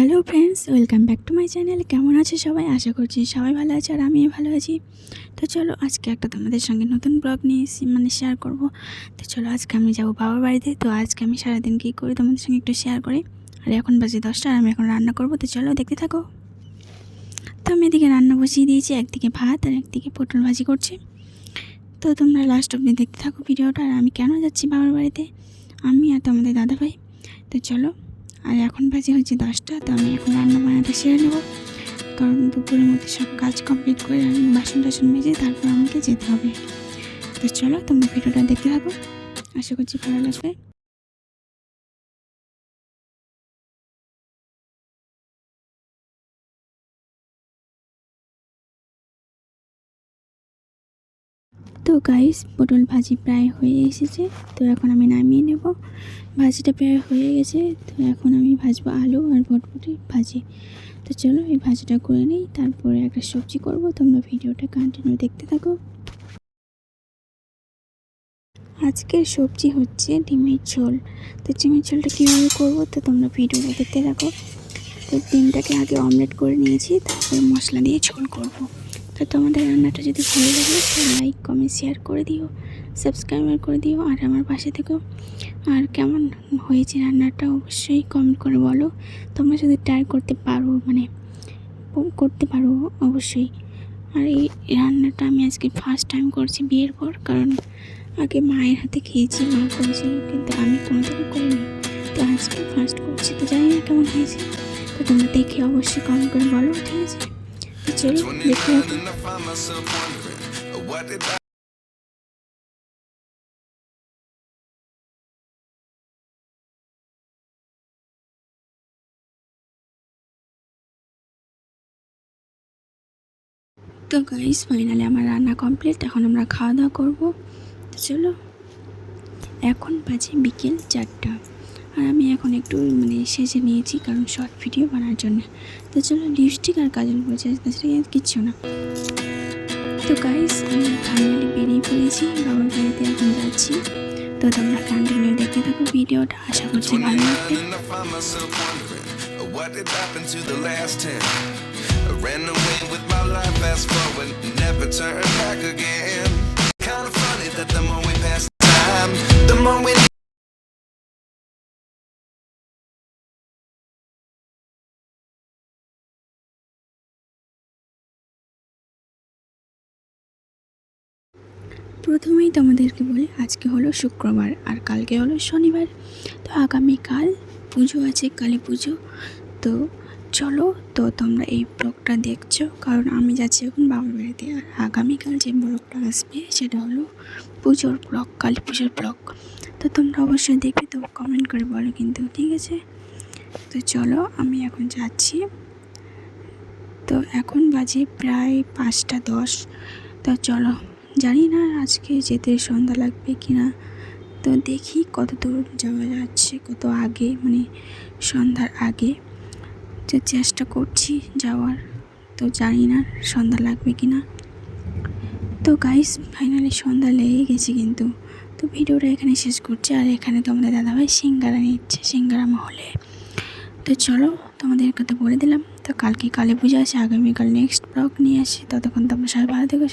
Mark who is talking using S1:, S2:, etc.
S1: Hello friends, welcome back to my channel. কেমন আছে সবাই? আশা করছি সবাই ভালো আছে আর আমিও ভালো আছি। তো চলো আজকে একটা তোমাদের সঙ্গে নতুন ব্লগ নিয়ে মানে শেয়ার করব। তো চলো আজকে আমি যাব বাবার বাড়িতে। তো আজকে আমি সারাদিন কী করি তোমাদের সঙ্গে একটু শেয়ার করি। আর এখন বাজে দশটা আর আমি এখন রান্না করব। তো চলো দেখতে থাকো। তো আমি এদিকে রান্না বসিয়ে দিয়েছি, একদিকে ভাত আর একদিকে পটল ভাজি করছি। তো তোমরা লাস্ট অবধি দেখতে থাকো ভিডিওটা। আর আমি কেন যাচ্ছি বাবার বাড়িতে? আমি আর তোমাদের দাদাভাই। তো চলো আর এখন বাজে হচ্ছে দশটা, তো আমি এখন রান্না বান্নাটা সেরে নেব। কারণ দুপুরের মধ্যে সব কাজ কমপ্লিট করে আমি বাসন টাসন মেজে তারপর আমাকে যেতে হবে। তো চলো তোমরা ভিডিওটা দেখতে থাকো। আশা করছি ভালো লাগবে। তো গাইস পটল ভাজি প্রায় হয়ে এসেছে, তো এখন আমি নামিয়ে নেব। ভাজিটা প্রায় হয়ে গেছে, তো এখন আমি ভাজবো আলু আর ভটভটি ভাজি। তো চলো, এই ভাজিটা করে নিই, তারপরে একটা সবজি করব, তোমরা ভিডিওটা কন্টিনিউ দেখতে থাকো। আজকের সবজি হচ্ছে ডিমের ঝোল। তো ডিমের ঝোলটা কীভাবে করব, তো তোমরা ভিডিওটা দেখতে থাকো। তো ডিমটাকে আগে অমলেট করে নিয়েছি, তারপরে মশলা দিয়ে ঝোল করব। তো তোমাদের রান্নাটা যদি ভালো লাগে লাইক কমেন্ট শেয়ার করে দিও সাবস্ক্রাইবার করে দিও, আর আমার পাশে থেকেও আর কেমন হয়েছে রান্নাটা অবশ্যই কমেন্ট করে বলো। তোমরা যদি ট্রাই করতে পারো মানে করতে পারো অবশ্যই। আর এই রান্নাটা আমি আজকে ফার্স্ট টাইম করছি বিয়ের পর, কারণ আগে মায়ের হাতে খেয়েছি, মা করেছিল, কিন্তু আমি কোনো দিনও করিনি। তো আজকে ফার্স্ট করছি, তো জানি না কেমন হয়েছে। তো তোমরা দেখে অবশ্যই কমেন্ট করে বলো, ঠিক আছে? তো গাইস ফাইনালি আমার রান্না কমপ্লিট এখন আমরা খাওয়া দাওয়া করব। চলো এখন বাজে বিকেল চারটা। আর আমি এখন একটু মানে সেজে নিয়েছি কারণ শর্ট ভিডিও বানার জন্য। তো চলো লিপস্টিক আর কাজল পড়েছে তাছাড়া কিচ্ছু না। তো গাইস আমি ফাইনালি বেরিয়ে পড়েছি বাবার বাড়িতে এখন যাচ্ছি। তো তোমরা কন্টিনিউ দেখতে থাকো ভিডিওটা আশা করছি ভালো লাগবে।
S2: 29 and I find myself wondering, what did happen to the last 10? I ran away with my life, fast forward, never turn
S1: প্রথমেই তোমাদেরকে বলি, আজকে হলো শুক্রবার আর কালকে হলো শনিবার। তো আগামীকাল পুজো আছে, কালী পুজো। তো চলো, তো তোমরা এই ব্লগটা দেখছ, কারণ আমি যাচ্ছি এখন বাবার বাড়িতে। আর আগামীকাল যে ব্লগটা আসবে, সেটা হলো পুজোর ব্লগ, কালী পুজোর ব্লগ। তো তোমরা অবশ্যই দেখবে, তো কমেন্ট করে বলো কিন্তু, ঠিক আছে? তো চলো, আমি এখন যাচ্ছি। তো এখন বাজে প্রায় পাঁচটা দশ। তো চলো। জানি না আজকে যেতে সন্ধ্যা লাগবে কি না। তো দেখি কত দূর যাওয়া যাচ্ছে, কত আগে মানে সন্ধ্যার আগে। তো চেষ্টা করছি যাওয়ার। তো জানি না সন্ধ্যা লাগবে কি না। তো গাইস ফাইনালি সন্ধ্যা লেগে গেছে কিন্তু। তো ভিডিওটা এখানে শেষ করছি। আর এখানে তোমাদের দাদাভাই সিঙ্গারা নিচ্ছে, সিঙ্গারা মহলে। তো চলো তোমাদেরকে তো বলে দিলাম। তো কালকে কালী পুজো আছে, আগামীকাল নেক্সট ব্লগ নিয়ে আসি। ততক্ষণ তোমরা সবাই ভালো থেকো